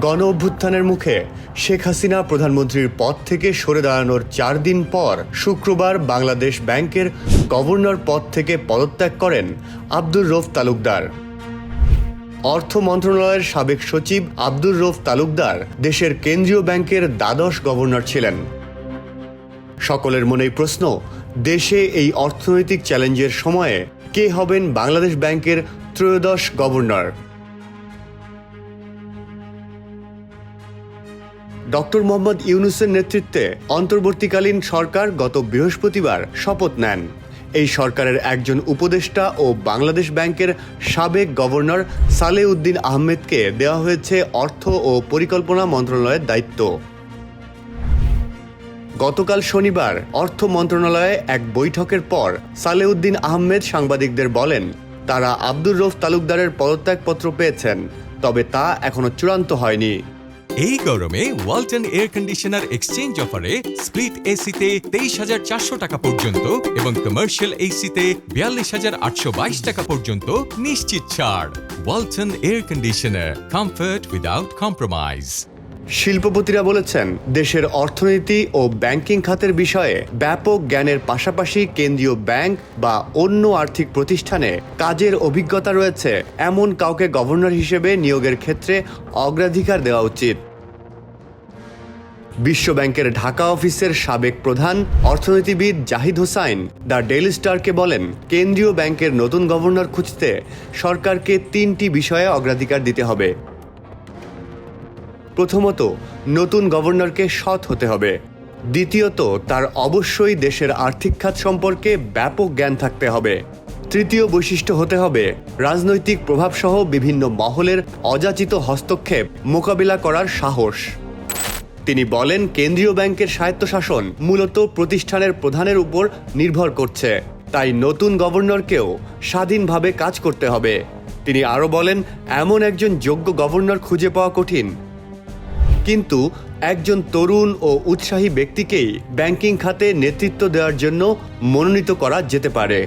গণ অভ্যুত্থানের মুখে শেখ হাসিনা প্রধানমন্ত্রীর পদ থেকে সরে দাঁড়ানোর চার দিন পর শুক্রবার বাংলাদেশ ব্যাংকের গভর্নর পদ থেকে পদত্যাগ করেন আব্দুর রফ তালুকদার। অর্থ মন্ত্রণালয়ের সাবেক সচিব আব্দুর রফ তালুকদার দেশের কেন্দ্রীয় ব্যাংকের দ্বাদশ গভর্নর ছিলেন। সকলের মনেই প্রশ্ন, দেশে এই অর্থনৈতিক চ্যালেঞ্জের সময়ে কে হবেন বাংলাদেশ ব্যাংকের ত্রয়োদশ গভর্নর ডক্টর মোহাম্মদ ইউনুসের নেতৃত্বে অন্তর্বর্তীকালীন সরকার গত বৃহস্পতিবার শপথ নেন। এই সরকারের একজন উপদেষ্টা ও বাংলাদেশ ব্যাংকের সাবেক গভর্নর সালেহ উদ্দিন আহমেদকে দেওয়া হয়েছে অর্থ ও পরিকল্পনা মন্ত্রণালয়ের দায়িত্ব। গতকাল শনিবার অর্থ মন্ত্রণালয়ে এক বৈঠকের পর সালেউদ্দিন আহমেদ সাংবাদিকদের বলেন তারা আব্দুর রৌফ তালুকদারের পদত্যাগপত্র পেয়েছেন, তবে তা এখনও চূড়ান্ত হয়নি। এই গরমে ওয়ালটন এয়ার কন্ডিশনার এক্সচেঞ্জ অফারে স্প্লিট এসিতে তেইশ হাজার চারশো টাকা পর্যন্ত এবং কমার্শিয়াল এসিতে বিয়াল্লিশ হাজার আটশো বাইশ টাকা পর্যন্ত নিশ্চিত ছাড়। Walton air conditioner comfort without compromise শিল্পপতিরা বলেছেন, দেশের অর্থনীতি ও ব্যাংকিং খাতের বিষয়ে ব্যাপক জ্ঞানের পাশাপাশি কেন্দ্রীয় ব্যাংক বা অন্য আর্থিক প্রতিষ্ঠানে কাজের অভিজ্ঞতা রয়েছে। এমন কাউকে গভর্নর হিসেবে নিয়োগের ক্ষেত্রে অগ্রাধিকার দেওয়া উচিত। বিশ্ব ব্যাংকের ঢাকা অফিসের সাবেক প্রধান অর্থনীতিবিদ জাহিদ হোসাইন দ্য ডেইলি স্টারকে বলেন, কেন্দ্রীয় ব্যাংকের নতুন গভর্নর খুঁজতে সরকারকে তিনটি বিষয়ে অগ্রাধিকার দিতে হবে। প্রথমত, নতুন গভর্নরকে সৎ হতে হবে। দ্বিতীয়ত, তার অবশ্যই দেশের আর্থিক খাত সম্পর্কে ব্যাপক জ্ঞান থাকতে হবে। তৃতীয় বৈশিষ্ট্য হতে হবে, রাজনৈতিক প্রভাবসহ বিভিন্ন মহলের অযাচিত হস্তক্ষেপ মোকাবিলা করার সাহস। তিনি বলেন, কেন্দ্রীয় ব্যাংকের স্বায়ত্তশাসন মূলত প্রতিষ্ঠানের প্রধানের উপর নির্ভর করছে। তাই নতুন গভর্নরকেও স্বাধীনভাবে কাজ করতে হবে। তিনি আরও বলেন, এমন একজন যোগ্য গভর্নর খুঁজে পাওয়া কঠিন। কিন্তু একজন তরুণ ও উৎসাহী ব্যক্তিকেই ব্যাংকিং খাতে নেতৃত্ব দেওয়ার জন্য মনোনীত করা যেতে পারে।